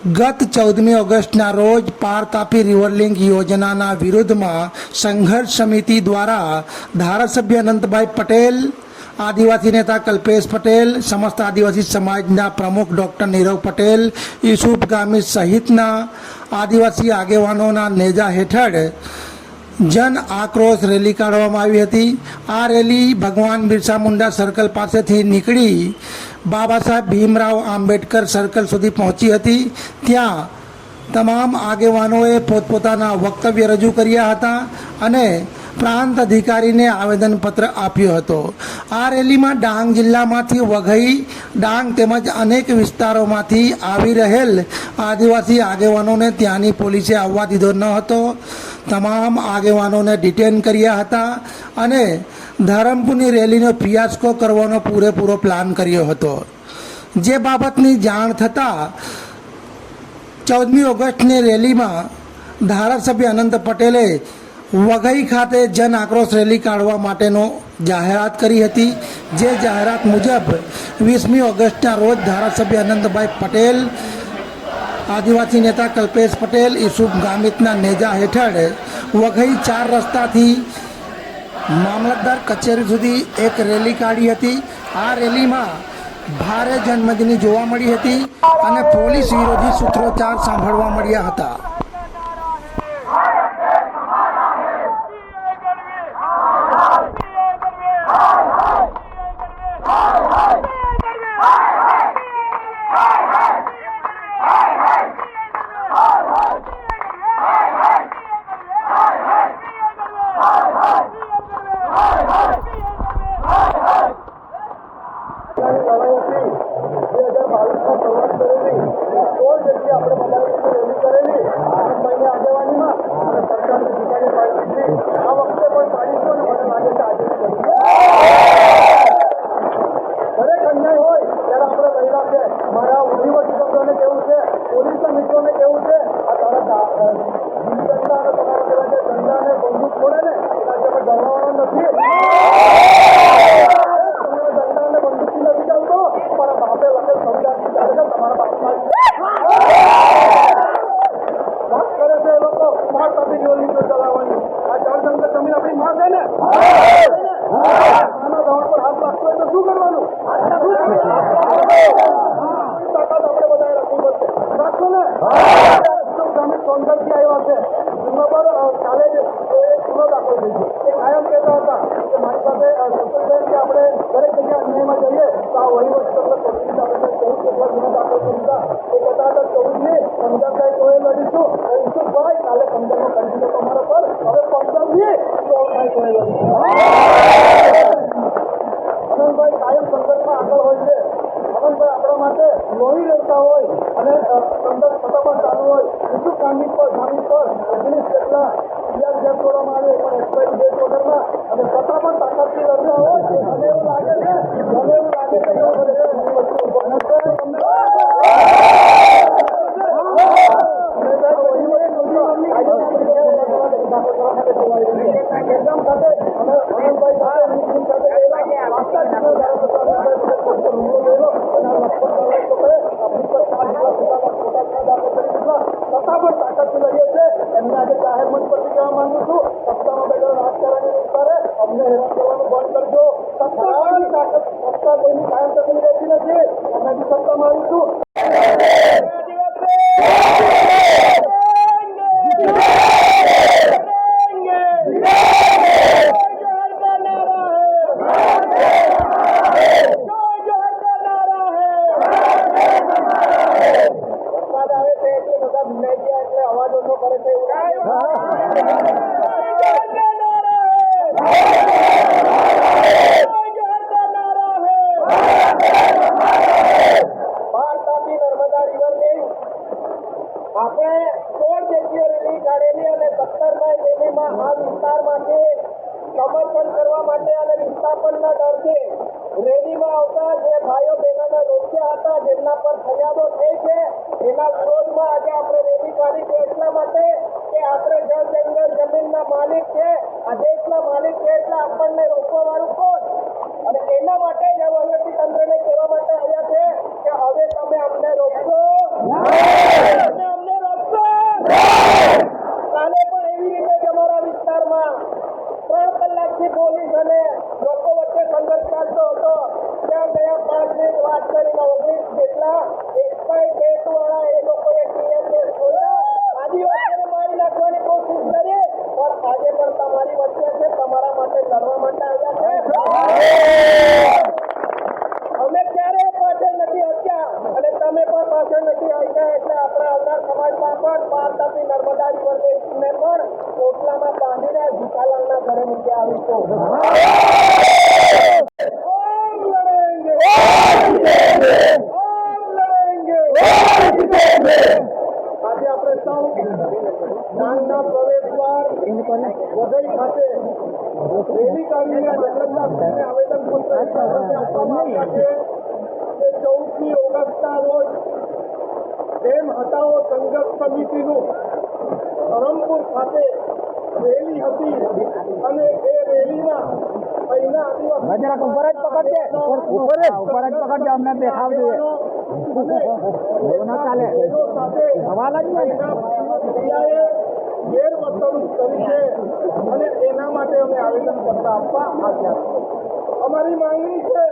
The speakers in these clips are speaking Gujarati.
ગત ચૌદમી ઓગસ્ટના રોજ પાર તાપી રિવરલિંક યોજનાના વિરુદ્ધમાં સંઘર્ષ સમિતિ દ્વારા ધારાસભ્ય અનંતભાઈ પટેલ, આદિવાસી નેતા કલ્પેશ પટેલ, સમસ્ત આદિવાસી સમાજના પ્રમુખ ડૉક્ટર નીરવ પટેલ યુસુફ ગામી સહિતના આદિવાસી આગેવાનોના નેજા હેઠળ જન આક્રોશ રેલી કાઢવામાં આવી હતી. આ રેલી ભગવાન બિરસા મુંડા સર્કલ પાસેથી નીકળી બાબા સાહેબ ભીમરાવ આંબેડકર સર્કલ સુધી પહોંચી હતી. ત્યાં તમામ આગેવાનોએ પોતપોતાના વક્તવ્ય રજૂ કર્યા હતા અને પ્રાંત અધિકારીને આવેદનપત્ર આપ્યો હતો. આ રેલીમાં ડાંગ જિલ્લામાંથી વઘઈ, ડાંગ તેમજ અનેક વિસ્તારોમાંથી આવી રહેલ આદિવાસી આગેવાનોને ત્યાંની પોલીસે આવવા દીધો ન હતો. તમામ આગેવાનોને ડિટેન કર્યા હતા અને ધરમપુરની રેલીનો ફિયાસ્કો કરવાનો પૂરેપૂરો પ્લાન કર્યો હતો. જે બાબતની જાણ થતાં ચૌદમી ઓગસ્ટની રેલીમાં ધારાસભ્ય અનંત પટેલે વઘઈ ખાતે જન આક્રોશ રેલી કાઢવા માટેનો જાહેરાત કરી હતી. જે જાહેરાત મુજબ વીસમી ઓગસ્ટના રોજ ધારાસભ્ય અનંતભાઈ પટેલ આદિવાસી નેતા કલ્પેશ પટેલ, ઈસુફ ગામિતના નેજા હેઠળ વઘઈ ચાર રસ્તાથી મામલતદાર કચેરી સુધી એક રેલી કાઢી હતી. આ રેલીમાં ભારે જનમેદની જોવા મળી હતી અને પોલીસ વિરોધી સૂત્રોચ્ચાર સાંભળવા મળ્યા હતા. દરેક અન્યાય હોય, ત્યારે આપણે રહેલા છે. મારા વહીવટી તંત્રને કેવું છે? પોલીસના મિત્રોને કેવું છે? આ તારા દા- અ, જનતા અને તમારા પેલા જે ધંધાને બંદૂક છોડે ને એના જે આપણે ડરવાનો નથી તમારા ધંધાને બંદૂકથી નથી ચાલતો પણ બાપે લખેલ સંવિધાનથી ચાલે છે તમારા બાપમાં વાત કરે છે એ લોકો સ્માર્ટ ટ્રાફિક યોજના ચલાવવાની આ જળસંકટ જમીન આપણી માં છે ને આના દોડ પર હાથ રાખતો હોય તો શું કરવાનું તાકાત આપણે બધાએ રાખવી પડશે રાખશો ને શું તમે સોનગઢથી આવ્યા છે એમના પર અ, કાલે જ એ મારી સાથે આપણે દરેક જગ્યાએ અન્યાયમાં જઈએ, તો પોલીસ આપણે ચૌદ એ કહેતા હતા, ચૌદની પંદરભાઈ જોડે લડીશું યુસુફભાઈ કાલે કન્ટિન્યુ તમારા પર, હવે પંદરથી ચૌદભાઈ જોડે લડીશું. અનંતભાઈ કાયમ સંઘર્ષમાં આગળ હોય છે. અનંતભાઈ આપણા માટે લોહી રહેતા હોય અને સંઘર્ષ ફટાફટ ચાલુ હોય. યુસુફ ગાંધી પર ગાંધી પર ઓગણીસ જેટલા એમને આજે જાહેર મંચ પરથી કહેવા માંગુ છું અમને હેરાન કરવાનું બંધ કરજો. સત્તા કોઈની કાયમ તકલીફ રહેતી નથી. અમે બી સત્તામાં આવીશું વરસાદ આવે છે એટલે બધા ભીનાઈ ગયા એટલે અવાજ ઓછો કરે છે એવું બાર તાપી નર્મદા રિવર લિંક આપણે સોળ જેટલી રેલી કાઢેલી અને સત્તરમાઈ રેલીમાં આ વિસ્તારમાંથી સમર્થન કરવા માટે અને વિસ્થાપનના ડરથી રેલીમાં આવતા જે ભાઈઓ બહેનોને જેમના પર ફરિયાદો થઈ છે, એના વિરોધમાં આજે આપણે રેલી કાઢી છે. એટલા માટે કે આપણે જળ જંગલ જમીનના માલિક છે, આ દેશના માલિક છે એટલે આપણને રોકવા વાળું કોણ? અને એના માટે જ વહીવટી તંત્રને કહેવા માટે આવ્યા છે કે હવે તમે અમને રોકશો નહીં. એટલે આપણે આવનાર સમાજમાં પણ પાર તાપી નર્મદા રિવર લેકને પણ કોટલામાં બાંધીને જીતાલાલના ઘરે મૂકી આવીશું ઓમ લડેંગે ઓમ લડેંગે આજે આપણે સૌ ડાંગના પ્રવેશ દ્વાર વઘઈ ખાતે રેલી કાઢીને આવેદન આવ્યા છે કે ચૌદમી ઓગસ્ટના રોજ પ્રેમ હટાવો સંઘર્ષ સમિતિનું ધરમપુર ખાતે રેલી હતી અને એ રેલીમાં જરાક ઉપર જ પકડજે. ઉપર જ, ઉપર જ પકડજે, અમને દેખાવજે. એવું ના ચાલે. સાથે સવાલ જ નહીં. ગેરવર્તણૂક કરી છે અને એના માટે અમે આવેદનપત્ર આપવા આવ્યા અમારી માંગણી છે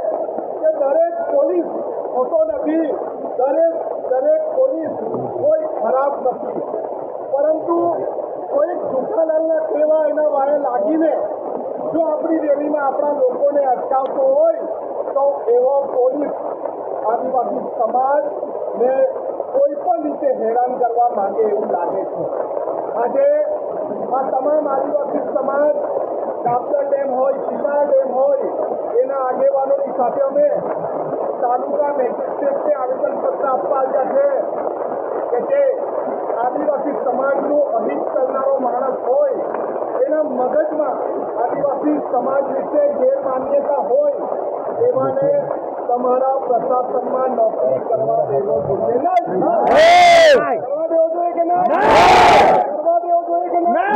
કે દરેક પોલીસ ખોટો નથી દરેક દરેક પોલીસ કોઈ ખરાબ નથી પરંતુ કોઈ જુઠ્ઠાલાલના સેવા એના વાળે લાગીને જો આપણી રેલીમાં આપણા લોકોને અટકાવતો હોય, તો એવો પોલીસ આદિવાસી સમાજને કોઈ પણ રીતે હેરાન કરવા માંગે એવું લાગે છે. આજે આ તમામ આદિવાસી સમાજ કાપતર ડેમ હોય ચીમા ડેમ હોય, એના આગેવાનોની સાથે અમે તાલુકા મેજિસ્ટ્રેટને આવેદનપત્ર આપવા આવ્યા છે કે જે આદિવાસી સમાજનું અહિત કરનારો માણસ હોય એના મગજમાં આદિવાસી સમાજ વિશે ગેરમાન્યતા હોય એવાને તમારા પ્રશાસનમાં નોકરી કરવા દેવો જોઈએ. નહીં કરવા દેવો જોઈએ કે ના? કરવા દેવો જોઈએ કે ના?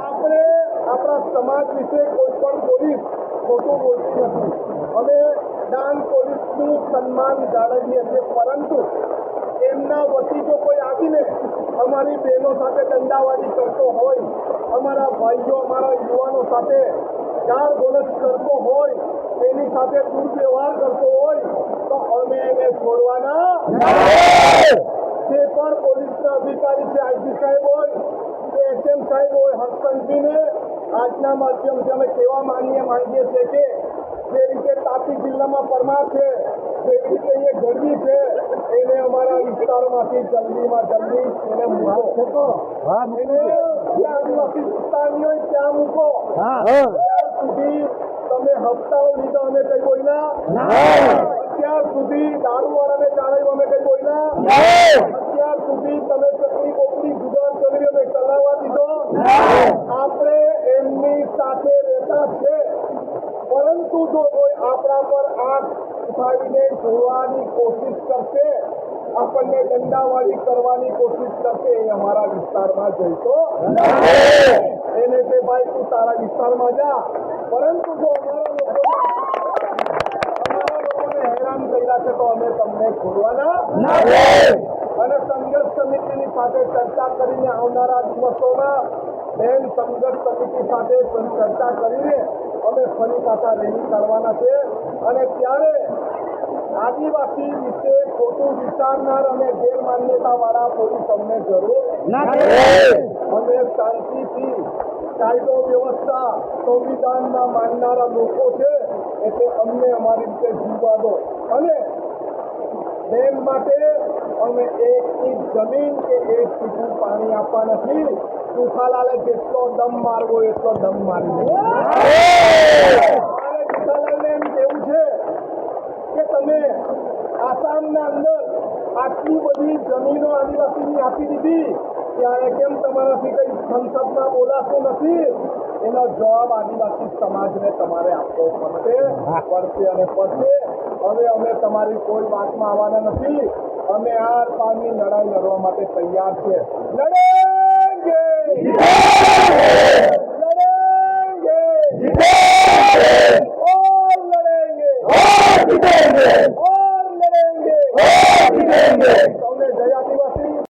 આપણે આપણા સમાજ વિશે કોઈ પણ પોલીસ ખોટું બોલતી નથી. અમે ડાંગ પોલીસનું સન્માન જાળવીએ છીએ પરંતુ એમના વતી જો કોઈ આવીને અમારી બહેનો સાથે દંડાવાળી કરતો હોય અમારા ભાઈઓ અમારા યુવાનો સાથે ગાળ બોલચ કરતો હોય તેની સાથે દુર્વ્યવહાર કરતો હોય તો અમે એને છોડવાના જે પણ પોલીસના અધિકારી છે આઈજી સાહેબ હોય કે એસએમ સાહેબ હોય હર્ષંતજીને આજના માધ્યમથી અમે કહેવા માંગીએ માંગીએ છીએ કે જે રીતે તાપી જિલ્લામાં પરમાર છે રીતે અહીંયા ગઢવી છે એને અમારા વિસ્તારમાંથી જલ્દીમાં જલ્દી એને મૂકો. હા, એને જે આદિવાસી વિસ્તારની હોય ત્યાં મૂકો. હા. અત્યાર સુધી તમે હપ્તાઓ લીધા અમે કઈ બોલ્યા અત્યાર સુધી દારૂવાળાને જાળવ્યું અમે કઈ બોલ્યા અત્યાર સુધી તમે ચકલી કોકલી જુગાર ચલવી અમે ચલાવવા દીધો. આપણે એમની સાથે રહેતા છે. પરંતુ જો કોઈ આપણા પર આંખ ઉઠાવીને જોવાની કોશિશ કરશે આપણને દંડાવાળી કરવાની કોશિશ કરશે. એ અમારા વિસ્તારમાં જઈતો એને કે ભાઈ તું તારા વિસ્તારમાં જા. પરંતુ જો અમારા લોકોને હેરાન કર્યા છે તો અમે તમને છોડવાના અને સંઘર્ષ સમિતિની સાથે ચર્ચા કરીને આવનારા દિવસોમાં બેન સંઘર્ષ સમિતિ સાથે ચર્ચા કરીને અમે ફરી પાછા રેલી કરવાના છે. અને ત્યારે આદિવાસી વિશે ખોટું વિચારનાર અને ગેરમાન્યતા વાળા પોલીસ અમને જરૂર અમે શાંતિથી કાયદો વ્યવસ્થા સંવિધાનમાં માનનારા લોકો છે એટલે અમને અમારી રીતે જીવવા દો. અને બેન માટે અમે એક ઇંચ જમીન કે એક ટીપું પાણી આપવા નથી. સુખાલાલે જેટલો દમ મારવો એટલો દમ મારી દે. મારે જેઠાલાલને એમ કહેવું છે કે તમે આસામના અંદર આટલી બધી જમીનો આદિવાસીની આપી દીધી ત્યારે કેમ તમારાથી કઈ સંસદમાં બોલાતું નથી એનો જવાબ આદિવાસી સમાજને તમારે આપવો પડશે પડશે અને પડશે હવે અમે તમારી કોઈ વાતમાં આવવાના નથી અમે આર પારની લડાઈ લડવા માટે તૈયાર છે લડેંગે લડેંગે और लड़ेंगे और लड़ेंगे